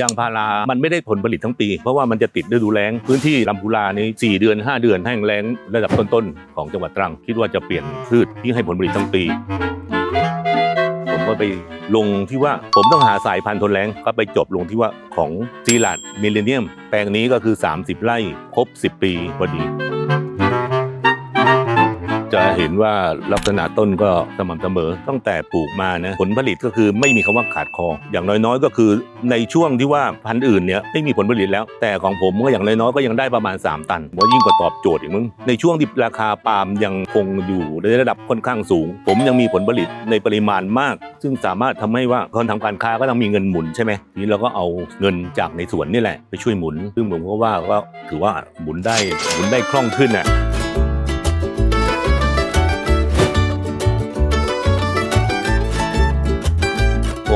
ยางพารา มันไม่ได้ผลผลิตทั้งปี เพราะว่ามันจะติดฤดูแล้ง พื้นที่ลำพูลานี้4เดือน 5 เดือนแห้งแล้งระดับต้นๆ ของจังหวัดตรัง คิดว่าจะเปลี่ยนพืชที่ให้ผลผลิตทั้งปี ผมก็ไปลงที่ว่าผมต้องหาสายพันธุ์ทนแรงก็ไปจบลงที่ว่าของซีลัดมิเลเนียม แปลงนี้ก็คือ 30 ไร่ครบ 10 ปีพอดี จะเห็นว่าลักษณะต้นก็สม่ำเสมอตั้งแต่ปลูกมานะผลผลิตก็คือไม่มีคำว่าขาดคอ อย่างน้อยๆ ก็คือในช่วงที่ว่าพันธุ์อื่นเนี่ยไม่มีผลผลิตแล้ว แต่ของผมก็อย่างน้อยๆก็ยังได้ประมาณ 3 ตันว่ายิ่งกว่าตอบโจทย์อีกมึงในช่วงที่ราคาปาล์มยังคงอยู่ในระดับค่อนข้างสูง ผมยังมีผลผลิตในปริมาณมาก ซึ่งสามารถทำให้ว่าคนทำการค้าก็ต้องมีเงินหมุนใช่ไหมนี้เราก็เอาเงินจากในสวนนี่แหละไปช่วยหมุน ซึ่งผมก็ว่าก็ถือว่าหมุนได้หมุนได้คล่องขึ้นอะ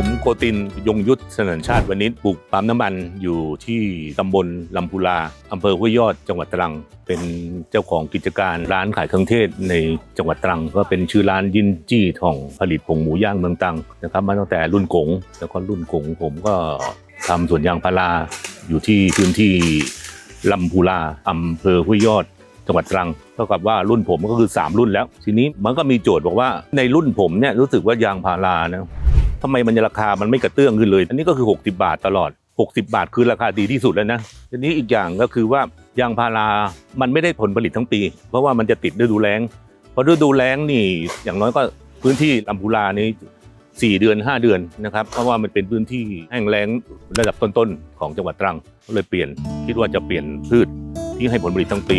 ผมโกตินยงยุทธสนันชาติวันนี้ปลูกปั๊มน้ำมันอยู่ที่ตำบลลำพูลาอำเภอห้วยยอดจังหวัดตรัง เป็นเจ้าของกิจการร้านขายเครื่องเทศในจังหวัดตรัง ก็เป็นชื่อร้านยินจี้ทองผลิตผงหมูย่างเมืองตรังนะครับมาตั้งแต่รุ่นกงแล้วก็รุ่นกงผมก็ทำสวนยางพาราอยู่ที่พื้นที่ลำพูลาอำเภอห้วยยอดจังหวัดตรังเท่ากับว่ารุ่นผมก็คือ 3 รุ่นแล้ว ทีนี้มันก็มีโจทย์บอกว่าในรุ่นผมเนี่ยรู้สึกว่ายางพารานะ ทำไมมันราคามันไม่กระเตื้องขึ้นเลย อันนี้ก็คือ 60 บาทตลอด 60 บาทคือราคาดีที่สุดแล้วนะทีนี้อีกอย่างก็คือว่ายางพารา มันไม่ได้ผลผลิตทั้งปี เพราะว่ามันจะติดฤดูแล้งเพราะฤดูแล้งนี่อย่างน้อยก็พื้นที่ลำพูลานี้4เดือน5เดือนนะครับ เพราะว่ามันเป็นพื้นที่แห้งแล้งระดับต้นๆของจังหวัดตรังก็เลยเปลี่ยนคิดว่าจะเปลี่ยนพืชที่ให้ผลผลิตทั้งปี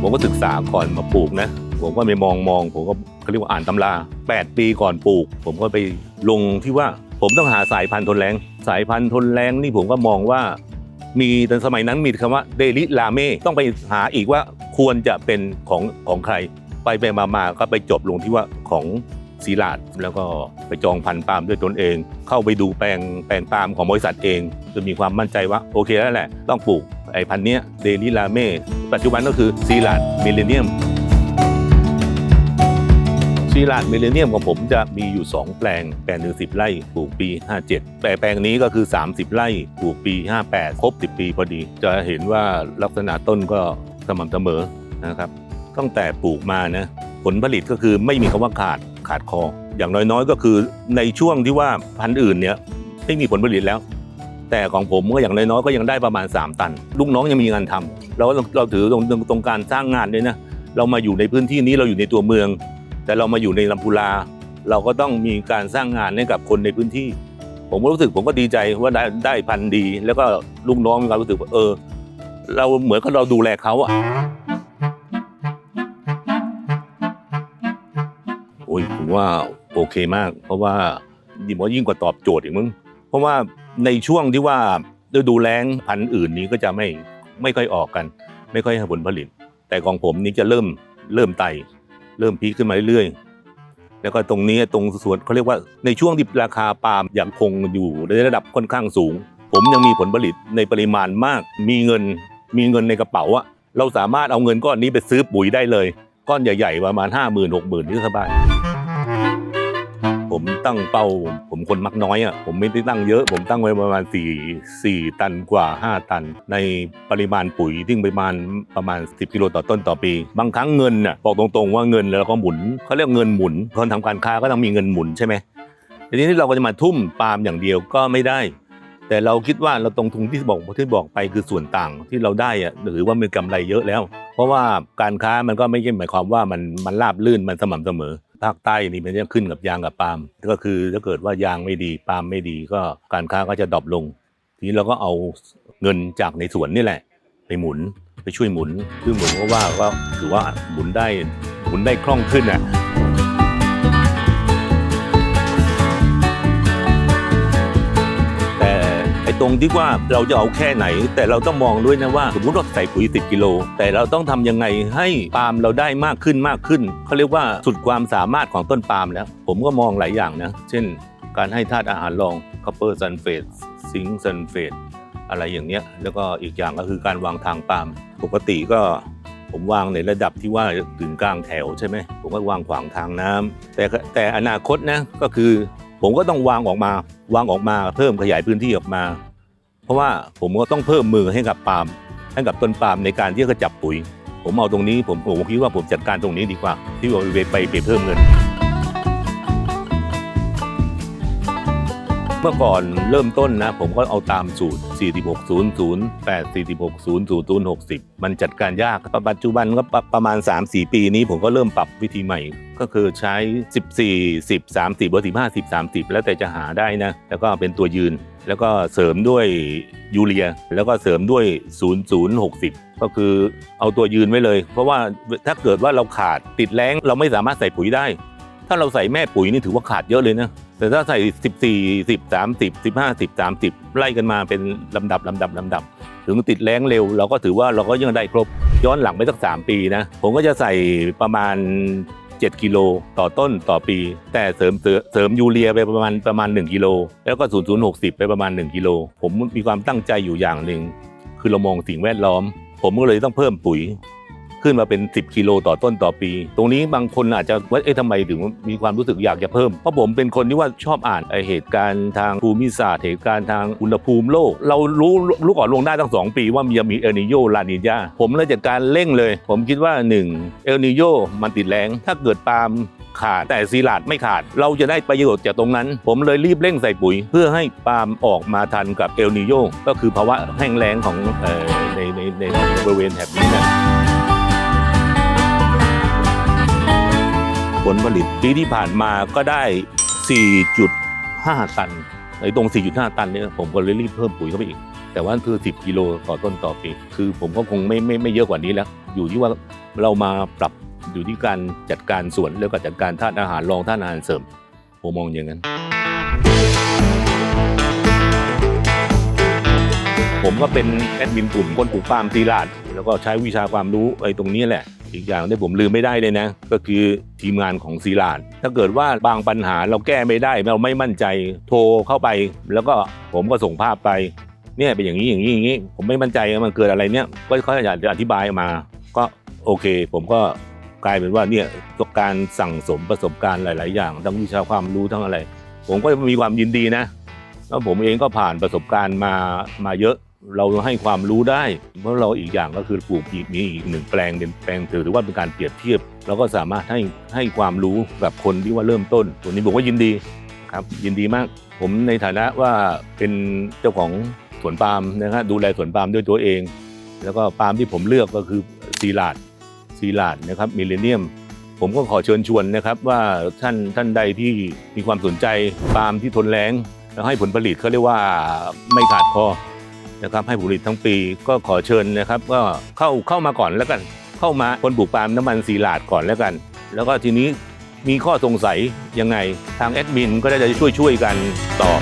ผมก็ศึกษาก่อนมาปลูกนะ ผมก็ไปมองมองผมก็เขาเรียกว่าอ่านตำรา 8 ปีก่อนปลูก ผมก็ไปลงที่ว่าผมต้องหาสายพันธุ์ทนแรง สายพันธุ์ทนแรงนี่ผมก็มองว่า มีแต่สมัยนั้นมีคำว่าเดลิลาเม่ต้องไปหาอีกว่าควรจะเป็นของของใคร ไปไปมามาก็ไปจบลงที่ว่าของซีลาดแล้วก็ไปจองพันธุ์ปาล์มด้วยตนเอง เข้าไปดูแปลงแปลงปาล์มของบริษัทเองจนมีความมั่นใจว่าโอเคแล้วแหละ ต้องปลูกไอ้พันธุ์เนี้ยเดลิลาเม่ปัจจุบันก็คือซีลาดมิเลเนียม ซีลาดมิเลเนียมของผมจะมีอยู่ 2 แปลง แปลงหนึ่งสิบไร่ปลูกปี 57 แต่แปลงนี้ก็คือ 30 ไร่ปลูกปี 58 ครบ 10 ปีพอดี จะเห็นว่าลักษณะต้นก็สม่ำเสมอนะครับตั้งแต่ปลูกมานะผลผลิตก็คือไม่มีคำว่าขาดขาดคอ อย่างน้อยๆ ก็คือในช่วงที่ว่าพันธุ์อื่นเนี่ยไม่มีผลผลิตแล้ว แต่ของผมก็อย่างน้อยๆก็ยังได้ประมาณ 3 ตัน ลูกน้องยังมีงานทำเราเราถือตรงตรงตรงการสร้างงานด้วยนะเรามาอยู่ในพื้นที่นี้เราอยู่ในตัวเมือง แต่เรามาอยู่ในลำพูลา เราก็ต้องมีการสร้างงานให้กับคนในพื้นที่ ผมก็รู้สึกผมก็ดีใจว่าได้ได้พันธุ์ดี แล้วก็ลูกน้องมีความรู้สึกว่าเออ เราเหมือนกับเราดูแลเขาอะโอ้ยผมว่าโอเคมาก เพราะว่ายิ่งว่ายิ่งกว่าตอบโจทย์อีกมึงเพราะว่าในช่วงที่ว่าฤดูแล้งพันธุ์อื่นนี้ก็จะไม่ไม่ค่อยออกกัน ไม่ค่อยให้ผลผลิต แต่ของผมนี้จะเริ่มเริ่มไต่ เริ่มพีคขึ้นมาเรื่อยๆ แล้วก็ตรงนี้ตรงส่วนเขาเรียกว่าในช่วงที่ราคาปาล์มยังคงอยู่ในระดับค่อนข้างสูง ผมยังมีผลผลิตในปริมาณมาก มีเงินมีเงินในกระเป๋าอะเราสามารถเอาเงินก้อนนี้ไปซื้อปุ๋ยได้เลย ก้อนใหญ่ ๆ ประมาณห้าหมื่นหกหมื่นที่สบาย ผมตั้งเป้า ผมคนมักน้อยอะผมไม่ได้ตั้งเยอะ ผมตั้งไว้ประมาณ4 4ตันกว่า 5 ตัน ในปริมาณปุ๋ยที่ประมาณประมาณ 10กิโลต่อต้นต่อปี บางครั้งเงินน่ะบอกตรงๆว่าเงินแล้วก็หมุนเขาเรียกเงินหมุนคนทำการค้าก็ต้องมีเงินหมุนใช่ไหมทีนี้เราก็จะมาทุ่มปาล์มอย่างเดียวก็ไม่ได้ แต่เราคิดว่าเราตรงทุนที่บอกที่บอกไปคือส่วนต่างที่เราได้อะถือว่ามีกำไรเยอะแล้ว เพราะว่าการค้ามันก็ไม่ใช่หมายความว่ามันมันราบลื่นมันสม่ำเสมอ ภาคใต้นี่มันจะขึ้นกับยางกับปาล์มก็คือถ้าเกิดว่ายางไม่ดีปาล์มไม่ดีก็การค้าก็จะดรอปลง ทีนี้เราก็เอาเงินจากในสวนนี่แหละ ไปหมุนไปช่วยหมุนซึ่งผมก็ว่าก็ถือว่าหมุนได้หมุนได้คล่องขึ้นอะ ตรงที่ว่าเราจะเอาแค่ไหน แต่เราต้องมองด้วยนะว่าสมมติเราใส่ปุ๋ย 10 กิโล แต่เราต้องทำยังไงให้ปาล์มเราได้มากขึ้นมากขึ้นเขาเรียกว่าสุดความสามารถของต้นปาล์มแล้ว ผมก็มองหลายอย่างนะ เช่น การให้ธาตุอาหารรองคอปเปอร์ซัลเฟตซิงค์ซัลเฟตอะไรอย่างเนี้ยแล้วก็อีกอย่างก็คือการวางทางปาล์มปกติก็ผมวางในระดับที่ว่าถึงกลางแถวใช่ไหมผมก็วางขวางทางน้ำแต่แต่อนาคตนะก็คือ ผมก็ต้องวางออกมา วางออกมาเพิ่มขยายพื้นที่ออกมา เพราะว่าผมก็ต้องเพิ่มมือให้กับปาล์มให้กับต้นปาล์มในการที่จะจับปุ๋ย ผมเอาตรงนี้ผมผมคิดว่าผมจัดการตรงนี้ดีกว่า ที่ว่าไปไปเพิ่มเงิน เมื่อก่อนเริ่มต้นนะ ผมก็เอาตามสูตร 4600 8 4600 60 มันจัดการยากปัจจุบันก็ประประมาณ 3-4 ปีนี้ผมก็เริ่มปรับวิธีใหม่ก็คือใช้ 14 10 30หรือ15 10 30 แล้วแต่จะหาได้นะ แล้วก็เป็นตัวยืน แล้วก็เสริมด้วยยูเรีย แล้วก็เสริมด้วย 0060 ก็คือเอาตัวยืนไว้เลย เพราะว่าถ้าเกิดว่าเราขาดติดแรงเราไม่สามารถใส่ปุ๋ยได้ ถ้าเราใส่แม่ปุ๋ยนี่ถือว่าขาดเยอะเลยนะแต่ถ้าใส่ 14 10 30 15 10 30 ไล่กันมาเป็นลำดับลำดับลำดับ ถึงติดแรงเร็ว เราก็ถือว่าเราก็ยังได้ครบย้อนหลังไปสัก 3 ปีนะ ผมก็จะใส่ประมาณ 7 กิโลต่อต้นต่อปี แต่เสริมเสริมยูเรียไปประมาณประมาณ 1 กิโล แล้วก็ 0060 ไปประมาณ 1 กิโล ผมมีความตั้งใจอยู่อย่างหนึ่งคือเรามองสิ่งแวดล้อม ผมก็เลยต้องเพิ่มปุ๋ย ขึ้นมาเป็น 10 กิโลต่อต้นต่อปี ตรงนี้บางคนอาจจะว่าเอ๊ะทำไมถึงมีความรู้สึกอยากจะเพิ่ม เพราะผมเป็นคนที่ว่าชอบอ่านไอเหตุการณ์ทางภูมิศาสตร์เหตุการณ์ทางอุณหภูมิโลก เรารู้รู้ก่อนลงหน้ตั้งสองปีว่ามีจะมีเอลนิโยลานิญาผมเลยจัดการเร่งเลย ผมคิดว่า 1. เอลนิโยมันติดแรงถ้าเกิดปาล์มขาดแต่ซีลาดไม่ขาด เราจะได้ประโยชน์จากตรงนั้น ผมเลยรีบเร่งใส่ปุ๋ย เพื่อให้ปาล์มออกมาทันกับเอลนิโยก็คือภาวะแห้งแล้งของในในในบริเวณแถบนี้นะ ลผลิต ปีที่ผ่านมาก็ได้ 4.5 ตันไอ้ตรง 4.5 ตันเนี่ยผมก็เลยรีบเพิ่มปุ๋ยเข้าไปอีก แต่ว่าคือ 10 กิโลต่อต้นต่อปี คือผมก็คงไม่ไม่ไม่เยอะกว่านี้แล้ว อยู่ที่ว่าเรามาปรับอยู่ที่การจัดการสวนแล้วก็จัดการธาตุอาหารรองธาตุอาหารเสริมผมมองอย่างนั้นผมก็เป็นแอดมินกลุ่มคนปลูกปาล์มตีลาด แล้วก็ใช้วิชาความรู้ไอ้ตรงนี้แหละ อีกอย่างที่ผมลืมไม่ได้เลยนะ ก็คือทีมงานของซีลาดถ้าเกิดว่าบางปัญหาเราแก้ไม่ได้เราไม่มั่นใจโทรเข้าไป แล้วก็ผมก็ส่งภาพไปเนี่ยเป็นอย่างนี้อย่างนี้อย่างนี้ ผมไม่มั่นใจมันเกิดอะไรเนี่ยก็เขาอยากจะอธิบายมา ก็โอเค ผมก็กลายเป็นว่าเนี่ยการสั่งสมประสบการณ์หลาย ๆ อย่าง ทั้งวิชาความรู้ทั้งอะไร ผมก็มีความยินดีนะแล้วผมเองก็ผ่านประสบการณ์มามาเยอะ เราให้ความรู้ได้ เพราะเราอีกอย่างก็คือปลูกอีกมีอีกหนึ่งแปลงเป็นแปลงถือว่าเป็นการเปรียบเทียบเราก็สามารถให้ให้ความรู้กับคนที่ว่าเริ่มต้นตัวนี้ผมว่ายินดีครับ ยินดีมาก ผมในฐานะว่าเป็นเจ้าของสวนปาล์มนะครับดูแลสวนปาล์มด้วยตัวเอง แล้วก็ปาล์มที่ผมเลือกก็คือซีลาดซีลาดนะครับมิเลเนียมผมก็ขอเชิญชวนนะครับว่าท่านท่านใดที่มีความสนใจปาล์มที่ทนแล้งแล้วให้ผลผลิตเขาเรียกว่าไม่ขาดคอ นะครับให้ผลิตทั้งปีก็ขอเชิญนะครับก็เข้าเข้ามาก่อนแล้วกัน เข้ามาคนปลูกปาล์มน้ำมันซีลาดก่อนแล้วกัน แล้วก็ทีนี้มีข้อสงสัยยังไงทางแอดมินก็ได้จะช่วยช่วยกันตอบ